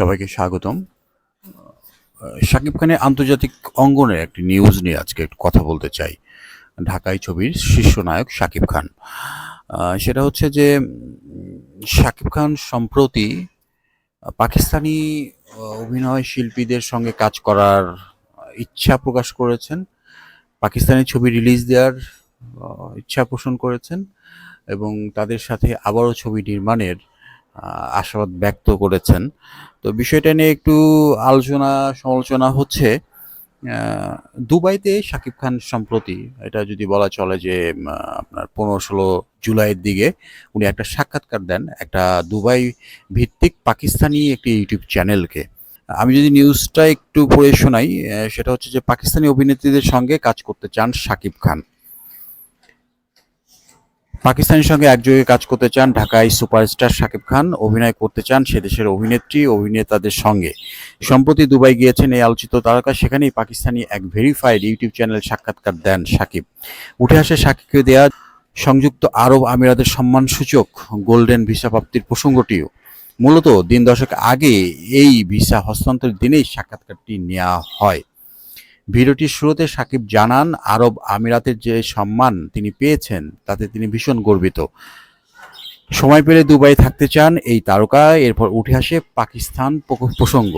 সবাইকে স্বাগতম। শাকিব খানের আন্তর্জাতিক অঙ্গনের একটি নিউজ নিয়ে আজকে একটু কথা বলতে চাই। ঢাকাই ছবির শীর্ষ নায়ক শাকিব খান। সেটা হচ্ছে যে শাকিব খান সম্প্রতি পাকিস্তানি অভিনয় শিল্পীদের সঙ্গে কাজ করার ইচ্ছা প্রকাশ করেছেন। পাকিস্তানি ছবি রিলিজ দেওয়ার ইচ্ছা পোষণ করেছেন এবং তাদের সাথে আবারও ছবি নির্মাণের আশাবাদ ব্যক্ত করেছেন। তো বিষয়টা নিয়ে একটু আলোচনা, সমালোচনা হচ্ছে দুবাইতে শাকিব খান সম্প্রতি, এটা যদি বলা চলে যে আপনার পনেরো ষোলো জুলাইয়ের দিকে উনি একটা সাক্ষাৎকার দেন একটা দুবাই ভিত্তিক পাকিস্তানি একটি ইউটিউব চ্যানেলকে। আমি যদি নিউজটা একটু পড়ে শোনাই সেটা হচ্ছে যে পাকিস্তানি অভিনেত্রীদের সঙ্গে কাজ করতে চান শাকিব খান। পাকিস্তানের সঙ্গে একযোগে কাজ করতে চান ঢাকায় সুপারস্টার শাকিব খান, অভিনয় করতে চান সে দেশের অভিনেত্রী, অভিনেতাদের সঙ্গে। সম্প্রতি দুবাই গিয়েছেন এই আলোচিত তারকা, সেখানেই পাকিস্তানি এক ভেরিফাইড ইউটিউব চ্যানেল সাক্ষাৎকার দেন সাকিব উঠে আসে শাকিবকে দেয়া সংযুক্ত আরব আমিরাতের সম্মানসূচক গোল্ডেন ভিসা প্রাপ্তির প্রসঙ্গটিও। মূলত দিন দশক আগে এই ভিসা হস্তান্তরের দিনেই সাক্ষাৎকারটি নেওয়া হয়। ভিডিওটির শুরুতে সাকিব জানান, আরব আমিরাতের যে সম্মান তিনি পেয়েছেন, তাতে তিনি ভীষণ গর্বিত। সময় পেলে দুবাই থাকতে চান এই তারকা, এরপর উঠে আসে পাকিস্তান প্রসঙ্গ।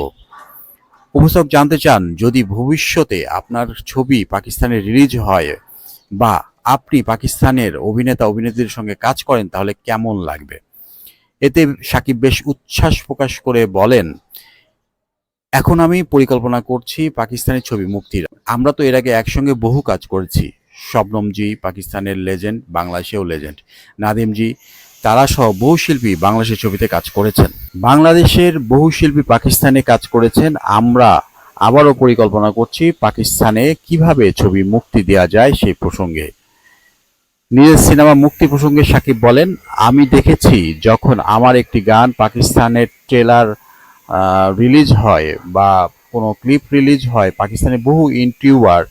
উপস্থাপক জানতে চান, যদি ভবিষ্যতে আপনার ছবি পাকিস্তানে রিলিজ হয় বা আপনি পাকিস্তানের অভিনেতা, অভিনেত্রীর সঙ্গে কাজ করেন, তাহলে কেমন লাগবে? এতে সাকিব বেশ উচ্ছ্বাস প্রকাশ করে বলেন এখন আমি পরিকল্পনা করছি পাকিস্তানের ছবি মুক্তির। আমরা তো এর আগে একসঙ্গে বহু কাজ করেছি। শবনমজি পাকিস্তানের লেজেন্ড বাংলাদেশেও লেজেন্ড নাদিমজি, তারা সহ বহু শিল্পী বাংলাদেশের ছবিতে কাজ করেছেন। বাংলাদেশের বহু শিল্পী পাকিস্তানে কাজ করেছেন। আমরা আবারও পরিকল্পনা করছি পাকিস্তানে কীভাবে ছবি মুক্তি দেওয়া যায় সেই প্রসঙ্গে। নিজের সিনেমা মুক্তি প্রসঙ্গে সাকিব বলেন, আমি দেখেছি যখন আমার একটি গান পাকিস্তানের ট্রেলার রিলিজ হয় বা কোনো ক্লিপ রিলিজ হয় পাকিস্তানের বহু ইউটিউবার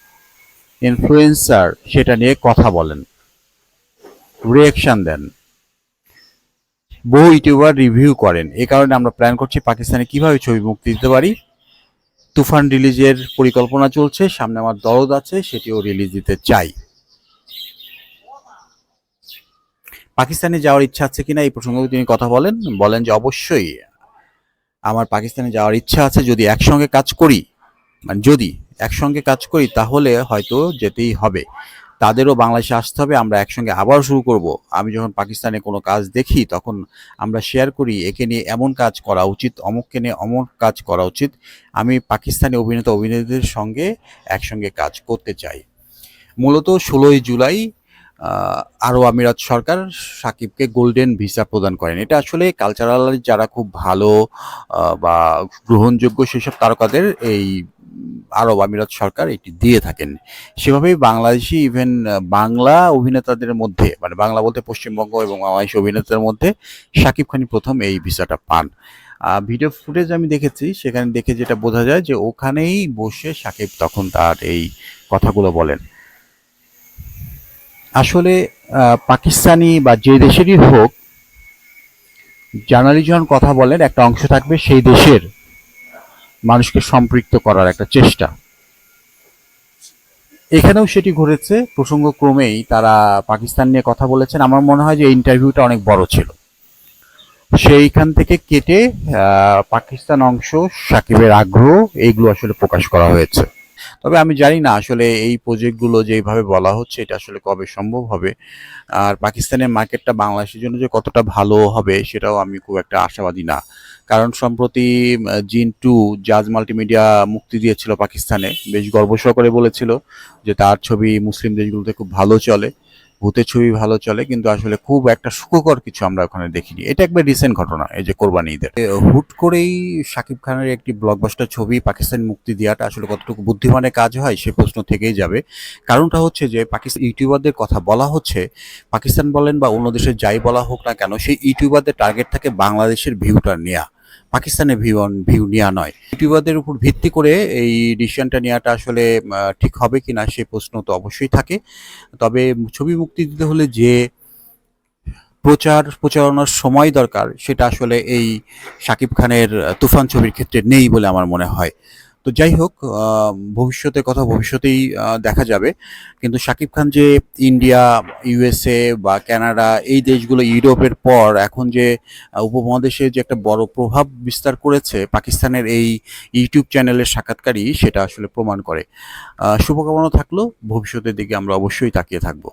ইনফ্লুয়েন্সার সেটা নিয়ে কথা বলেন। রিয়েকশন দেন। বহু ইউটিউবার রিভিউ করেন। এ কারণে আমরা প্ল্যান করছি পাকিস্তানে কীভাবে ছবি মুক্তি দিতে পারি। তুফান রিলিজের পরিকল্পনা চলছে, সামনে আমার দরদ আছে, সেটিও রিলিজ দিতে চাই। পাকিস্তানে যাওয়ার ইচ্ছা আছে কিনা এই প্রসঙ্গে তিনি কথা বলেন বলেন যে অবশ্যই। আমার পাকিস্তানে যাওয়ার ইচ্ছা আছে, যদি একসঙ্গে কাজ করি মানে যদি একসঙ্গে কাজ করি, তাহলে হয়তো যেতেই হবে। তাদেরও বাংলাদেশে আসতে হবে, আমরা একসঙ্গে আবার শুরু করব। আমি যখন পাকিস্তানে কোনো কাজ দেখি, তখন আমরা শেয়ার করি, একে নিয়ে এমন কাজ করা উচিত, অমুককে নিয়ে অমুক কাজ করা উচিত। আমি পাকিস্তানি অভিনেতা অভিনেতাদের সঙ্গে একসঙ্গে কাজ করতে চাই। মূলত ষোলোই জুলাই আরব আমিরাত সরকার সাকিবকে গোল্ডেন ভিসা প্রদান করেন। এটা আসলে কালচারাল যারা খুব ভালো বা গ্রহণযোগ্য সেসব তারকাদের এই আরব আমিরাত সরকার এটি দিয়ে থাকেন। সেভাবেই বাংলাদেশি ইভেন বাংলা অভিনেতাদের মধ্যে মানে বাংলা বলতে পশ্চিমবঙ্গ এবং বাংলাদেশি অভিনেতাদের মধ্যে সাকিব খানই প্রথম এই ভিসাটা পান। ভিডিও ফুটেজ আমি দেখেছি, সেখানে দেখে যেটা বোঝা যায় যে ওখানেই বসে সাকিব তখন তার এই কথাগুলো বলেন। আসলে পাকিস্তানি বা যে দেশেরই হোক জার্নালিস্ট যখন কথা বলেন, একটা অংশ থাকবে সেই দেশের মানুষকে সম্পৃক্ত করার একটা চেষ্টা। এখানেও সেটি ঘটেছে, প্রসঙ্গক্রমেই তারা পাকিস্তান নিয়ে কথা বলেছেন। আমার মনে হয় যে ইন্টারভিউটা অনেক বড় ছিল। সেইখান থেকে কেটে পাকিস্তান অংশ, সাকিবের আগ্রহ, এইগুলো আসলে প্রকাশ করা হয়েছে। তবে আমি জানি না আসলে এই প্রজেক্টগুলো যেভাবে বলা হচ্ছে, এটা আসলে কবে সম্ভব হবে। আর পাকিস্তানের মার্কেটটা বাংলাদেশের জন্য যে কতটা ভালো হবে, সেটাও আমি খুব একটা আশাবাদী না। কারণ সম্প্রতি জিন টু জাজ মাল্টিমিডিয়া মুক্তি দিয়েছিল পাকিস্তানে। বেশ গর্ব সহকারে বলেছিল যে তার ছবি মুসলিম দেশগুলোতে খুব ভালো চলে। ভূতের ছবি ভালো চলে, কিন্তু আসলে খুব একটা সুখকর কিছু আমরা ওখানে দেখিনি। এটা একবার রিসেন্ট ঘটনা, এই যে কোরবানি ঈদের। হুট করেই শাকিব খানের একটি ব্লকবাস্টার ছবি পাকিস্তান মুক্তি দেওয়াটা আসলে কতটুকু বুদ্ধিমানের কাজ হয়, সে প্রশ্ন থেকেই যাবে। কারণটা হচ্ছে যে, পাকিস্তান ইউটিউবারদের কথা বলা হচ্ছে, পাকিস্তান বলেন বা অন্য দেশের যাই বলা হোক না কেন, সেই ইউটিউবারদের টার্গেট থাকে বাংলাদেশের ভিউটা নেওয়া পাকিস্তানের ভিউ ভিউ নেওয়া নয়। ইউটিউবারদের উপর ভিত্তি করে এই ডিসিশনটা নেওয়াটা আসলে ঠিক হবে কি না সে প্রশ্ন তো অবশ্যই থাকে। তবে ছবি মুক্তি দিতে হলে যে প্রচার, প্রচারণার সময় দরকার, সেটা আসলে এই শাকিব খানের তুফান ছবির ক্ষেত্রে নেই বলে আমার মনে হয়। তো যাই হোক আহ, ভবিষ্যতের কথা ভবিষ্যতেই দেখা যাবে। কিন্তু শাকিব খান যে ইন্ডিয়া ইউএসএ বা কানাডা এই দেশগুলো ইউরোপের পর এখন যে উপমহাদেশে যে একটা বড় প্রভাব বিস্তার করেছে পাকিস্তানের এই ইউটিউব চ্যানেলের সাক্ষাৎকারই সেটা আসলে প্রমাণ করে। শুভকামনা থাকল। ভবিষ্যতের দিকে আমরা অবশ্যই তাকিয়ে থাকব।